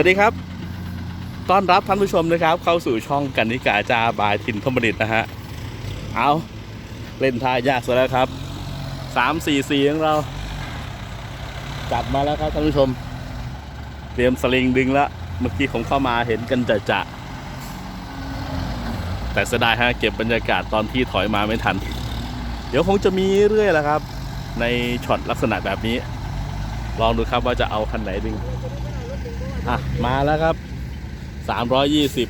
วัสดีครับ ต้อนรับท่านผู้ชมนะครับ เข้าสู่ช่องกันนิกาจาบายทินธมดิตนะฮะ เอาเล่นท่ายากซะแล้วครับสามสี่สี่ของเรา จัดมาแล้วครับท่านผู้ชม เตรียมสลิงดึงแล้วเมื่อกี้ผมเข้ามาเห็นกันจะจะแต่เสียดายฮะเก็บบรรยากาศตอนที่ถอยมาไม่ทัน เดี๋ยวคงจะมีเรื่อยแหละครับ ในช็อตลักษณะแบบนี้ ลองดูครับว่าจะเอาคันไหนดึง อะ มาแล้วครับ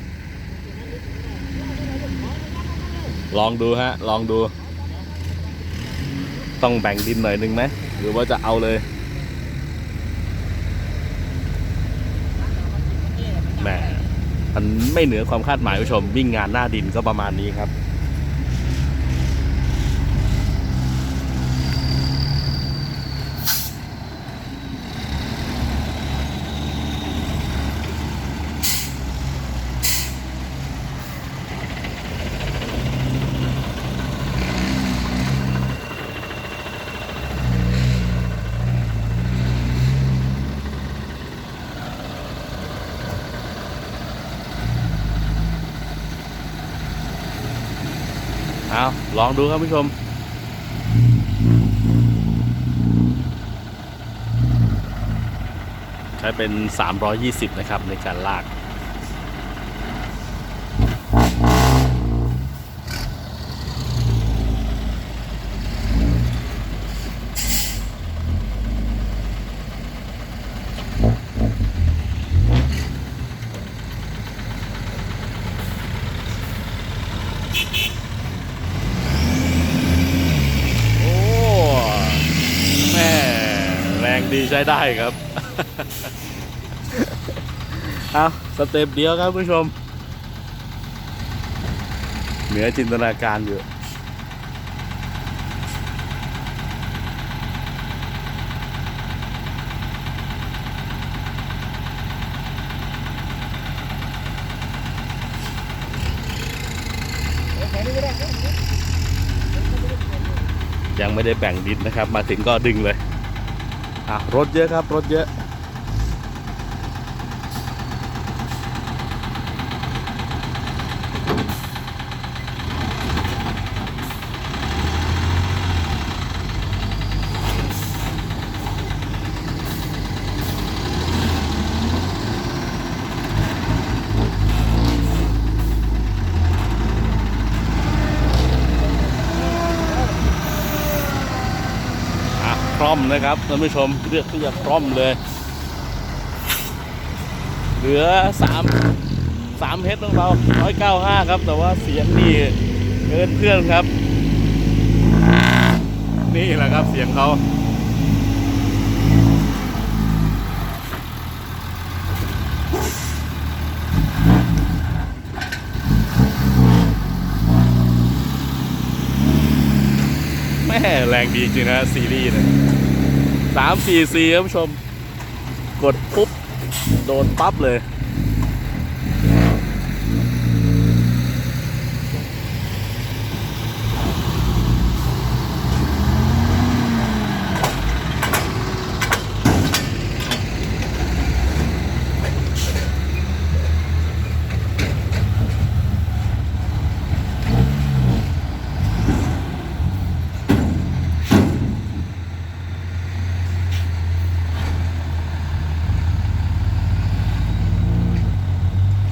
320ลองดูฮะ ลองดู ต้องแบ่งดินหน่อยหนึ่งไหมหรือว่าจะเอาเลยแหมมันไม่เหนือความคาดหมายผู้ชม วิ่งงานหน้าดินก็ประมาณนี้ครับ ลองดูครับผู้ชม ใช้เป็น 320 นะครับในการลาก โอ้แม่แรงดีใช้ได้ครับ เอาสเต็ปเดียวครับผู้ชม เหนือจินตนาการอยู่ยังไม่ได้แบ่งดินนะครับ มาถึงก็ดึงเลย อะรถเยอะครับ รถเยอะ อ่อมนะครับท่านผู้ชมเลือกที่จะคล่อมเลย เหลือสามสามเฮดของเราร้อยเก้าห้าครับ แต่ว่าเสียงนี่เกินเพื่อนครับ นี่แหละครับเสียงเขาแม่แรงดีจริงนะซีรีส์เนี่ย สามสี่สี่ครับผู้ชม กดปุ๊บ โดนปั๊บเลย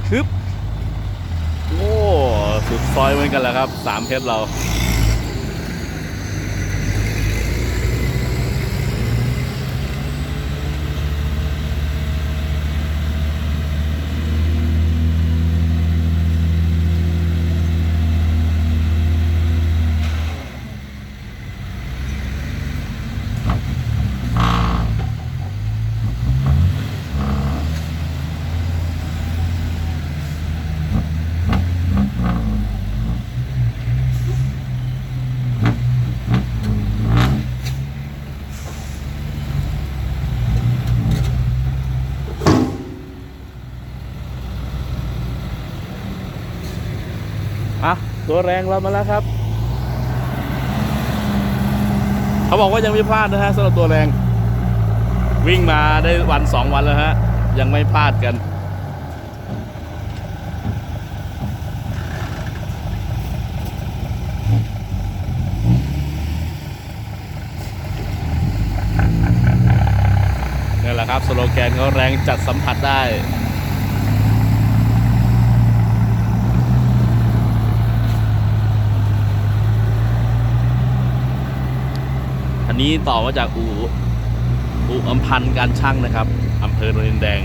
ทึบโอ้สุดซอยเหมือนกันแหล้วครับสามเพชรเรา อะ ตัวแรงเรามาแล้วครับ เขาบอกว่ายังไม่พลาดนะฮะสำหรับตัวแรง วิ่งมาได้วันสองวันแล้วฮะ ยังไม่พลาดกันนี่แหละครับสโลแกนเขาแรงจัดสัมผัสได้ อั นี้ต่อมาจากอู่อู่อัมพันธ์การช่างนะครับอำเภอโนนินแดง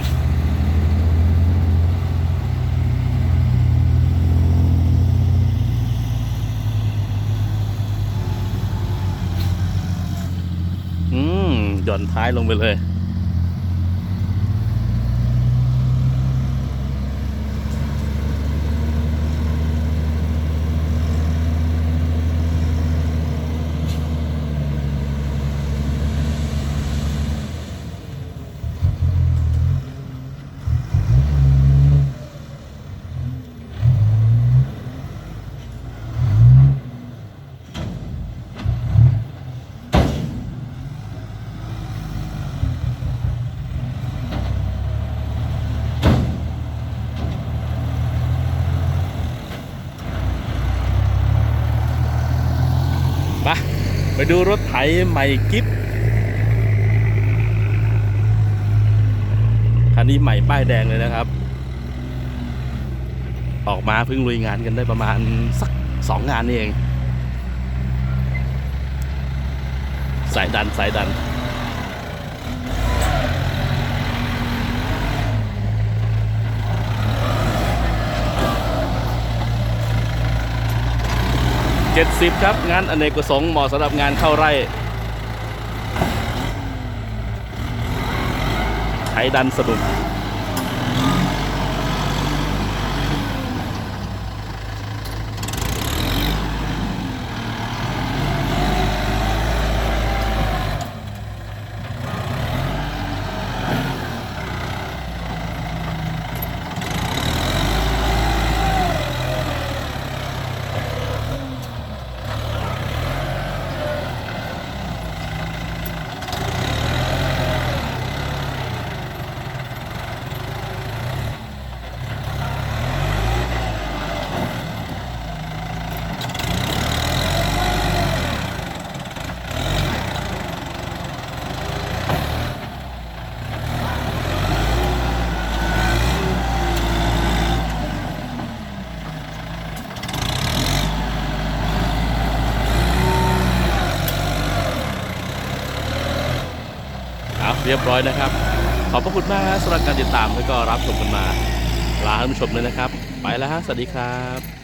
อืมหย่อนท้ายลงไปเลย มาไป ดูรถไถใหม่กิฟคันนี้ใหม่ป้ายแดงเลยนะครับ ออกมาเพิ่งลุยงานกันได้ประมาณสักสองงานนี่เอง สายดันสายดัน 70 ครับ งานอเนกประสงค์เหมาะสำหรับงานเข้าไร่ไถดันสนุก รียบร้อยนะครับ ขอบพระคุณมากสำหรับการติดตามแล้วก็รับชมกันมาลาท่านผู้ชมเลยนะครับ ไปแล้วฮะสวัสดีครับ